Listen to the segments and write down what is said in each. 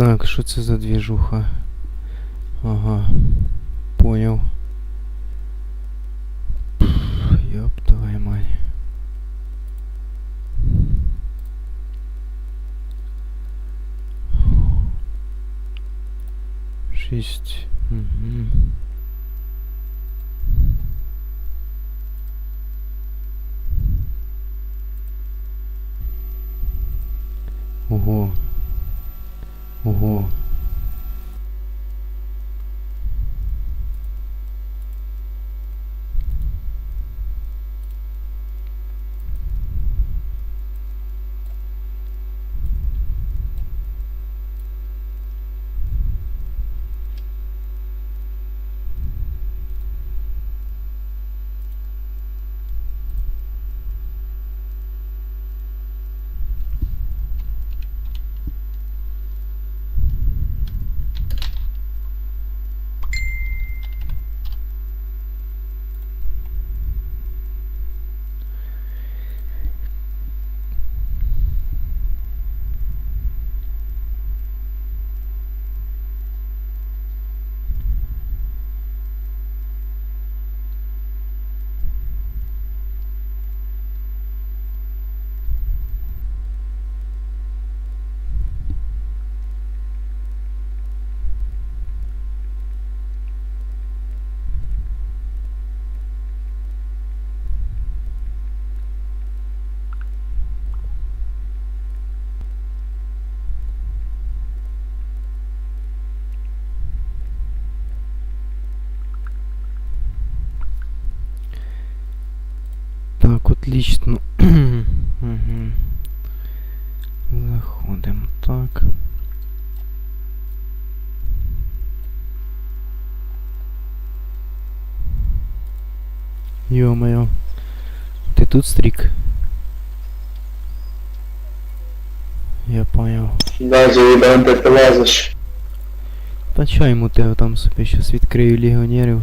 Так, що це за двіжуха? Ага. Понял. Шесть. Угу. Ого. Ого. Так, отлично. Угу. Заходим. Так. Ё-моё. Ты тут стрик? Я понял. Да, заїбав, де ти лазиш. Та чо йому те там собі щас відкрию легіонерів.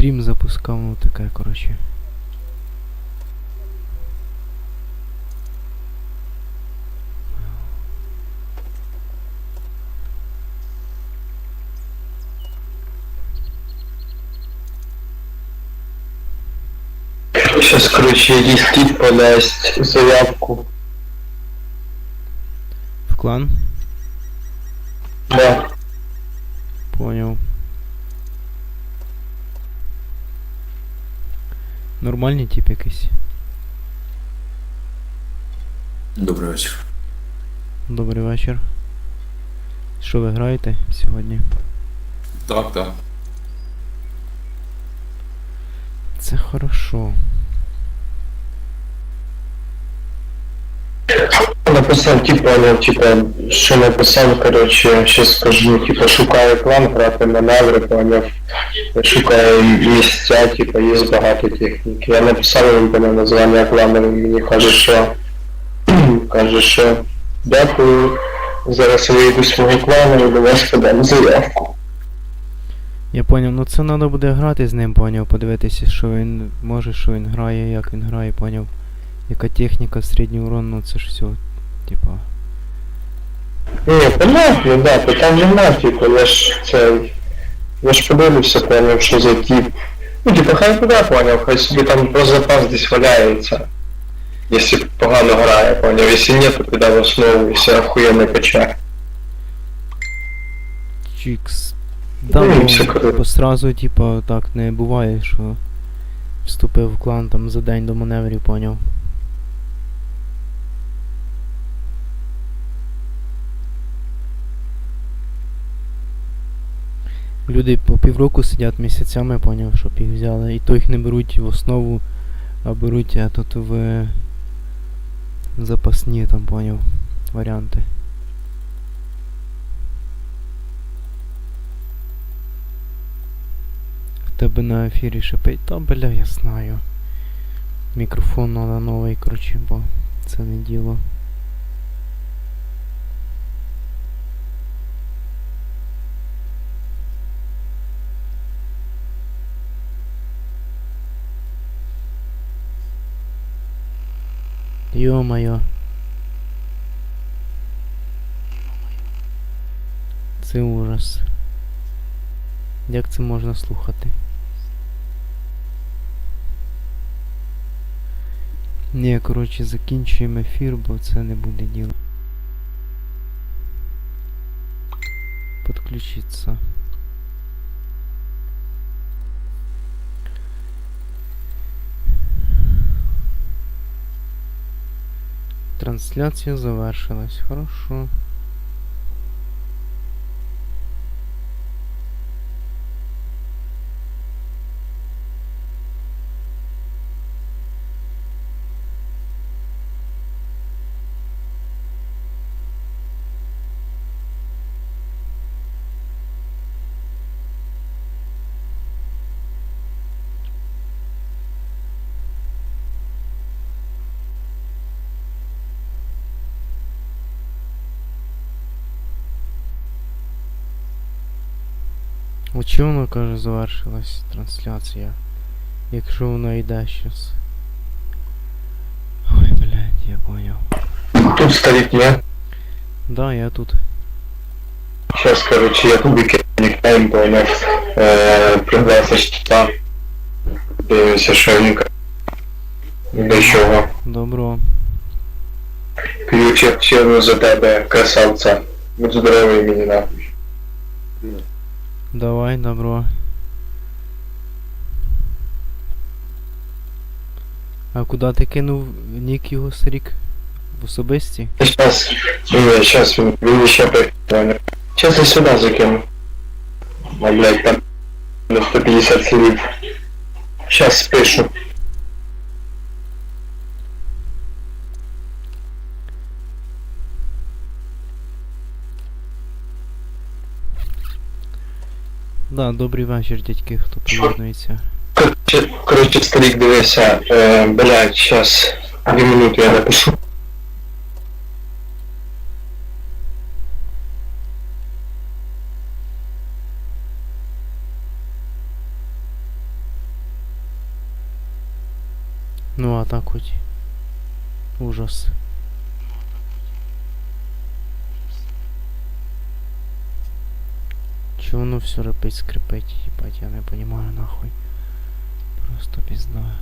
Стрім запускав, ну таке, коротше. Щас, короче, тип подасть заявку. В клан? Да. Понял. Нормальний тип якийсь. Добрий вечір. Добрий вечір. Що ви граєте сьогодні? Так, так. Це хорошо. Написав, типа, ну, типа, що написав, короче, щас скажу, типа, шукає план, грати маневри, поняв, шукає місця, типа, є багато техніки. Я написав йому на названня плану, він мені каже, що, каже, що, дякую, зараз вийду з свого клану і до вас подам заявку. Я поняв, ну це треба буде грати з ним, поняв, подивитися, що він може, що він грає, як він грає, поняв. Яка техніка, середній урон, ну це ж все. Ні, понятно, да, питань нема, типу, я ж цей. Я ж подивився, поняв, що за тип. Ну, типу, хай туди поняв, хай собі там про запас десь валяється. Якщо погано грає, поняв. Якщо ні, то піде в основу, якщо охуєнно качає. Чікс. Да, Ну, ну, все круто. бо сразу, типа, так не буває, що вступив в клан там за день до маневрів, поняв. Люди по півроку сидять місяцями, поняв, щоб їх взяли. І то їх не беруть в основу, а беруть а тут в запасні там, поняв, варіанти. В тебе на ефірі шипить, та бля, я знаю. Мікрофон надо новий, короче, бо це не діло. Йо-моє. Це ужас. Як це можна слухати? Ні, коротше, закінчуємо ефір, бо це не буде діло. Подключиться. Трансляція завершилась. Хорошо. От чого воно каже завершилась трансляція? Якщо вона йде щас. Ой, блядь, я понял. Тут стоит не. Да, я тут. Сейчас, короче, я тубики никнейм понял. Э, Придался щита. Дивимося, що він ка- До чого. Добро. Ключик черну за тебе, красавця. Будь здоровий мені нахуй. Давай, добро. А куди ти кинув нік його срік? В особисті? Сейчас, сейчас він, ще прикольно. Сейчас я сюди закину. А, блядь, там на 150 слів. Сейчас спишу. Да, добрий вечір, дядьки, хто приєднується. Короче, короче, старик, дивися, е, блядь, сейчас, дві минути я напишу. Ну а так хоч. Ужас. Чого воно все репить скрипить, ебать, я не понимаю нахуй. Просто пізда.